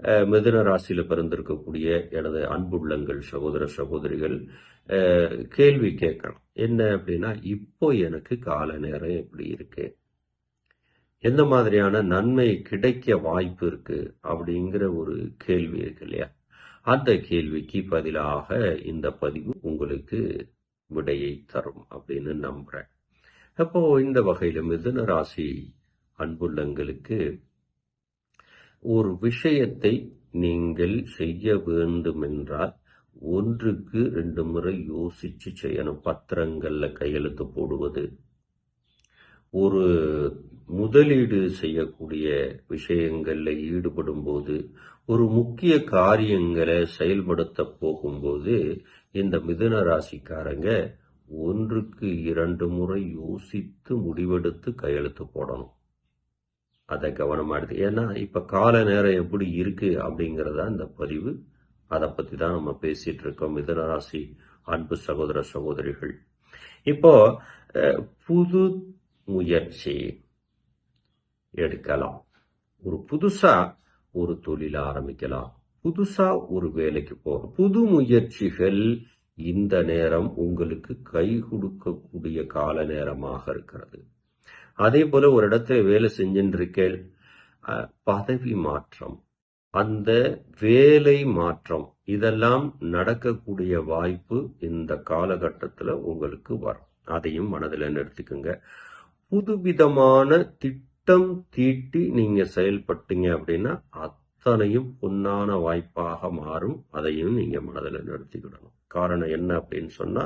மிதுன ராசியில் பிறந்திருக்கக்கூடிய எனது அன்புள்ளங்கள் சகோதர சகோதரிகள் கேள்வி கேட்கலாம் என்ன அப்படின்னா இப்போ எனக்கு கால நேரம் எப்படி இருக்கு. எந்த மாதிரியான நன்மை கிடைக்க வாய்ப்பு இருக்கு அப்படிங்கிற ஒரு கேள்வி இருக்கு இல்லையா? அந்த கேள்விக்கு பதிலாக இந்த பதிவு உங்களுக்கு விடையை தரும் அப்படின்னு நம்புறேன். அப்போ இந்த வகையில மிதுன ராசி அன்புள்ளங்களுக்கு ஒரு விஷயத்தை நீங்கள் செய்ய வேண்டுமென்றால் ஒன்றுக்கு ரெண்டு முறை யோசிச்சு செய்யணும். பத்திரங்கள்ல கையெழுத்து போடுவது. ஒரு முதலீடு செய்யக்கூடிய விஷயங்களில் ஈடுபடும் போது ஒரு முக்கிய காரியங்களை செயல்படுத்த போகும்போது இந்த மிதுன ராசிக்காரங்க ஒன்றுக்கு இரண்டு முறை யோசித்து முடிவெடுத்து கையெழுத்து போடணும். அதை கவனமா எடுத்து ஏன்னா இப்போ கால நேரம் எப்படி இருக்கு அப்படிங்கறத இந்த பதிவு. அதை பற்றி தான் நம்ம பேசிட்டு இருக்கோம். மிதனராசி அன்பு சகோதர சகோதரிகள். இப்போ புது முயற்சி எடுக்கலாம். ஒரு புதுசாக ஒரு தொழில் ஆரம்பிக்கலாம். புதுசாக ஒரு வேலைக்கு போகணும். புது முயற்சிகள் இந்த நேரம் உங்களுக்கு கை கொடுக்கக்கூடிய கால நேரமாக இருக்கிறது. அதே போல ஒரு இடத்துல வேலை செஞ்சுட்டு இருக்கேன் பதவி மாற்றம். அந்த வேலை மாற்றம் இதெல்லாம் நடக்கக்கூடிய வாய்ப்பு இந்த காலகட்டத்தில் உங்களுக்கு வரும். அதையும் மனதில் நிறுத்திக்கோங்க. புதுவிதமான திட்டம் தீட்டி நீங்க செயல்பட்டீங்க அப்படின்னா அத்தனையும் பொன்னான வாய்ப்பாக மாறும். அதையும் நீங்க மனதில் நிறுத்திக்கிடணும். காரணம் என்ன அப்படின்னு சொன்னா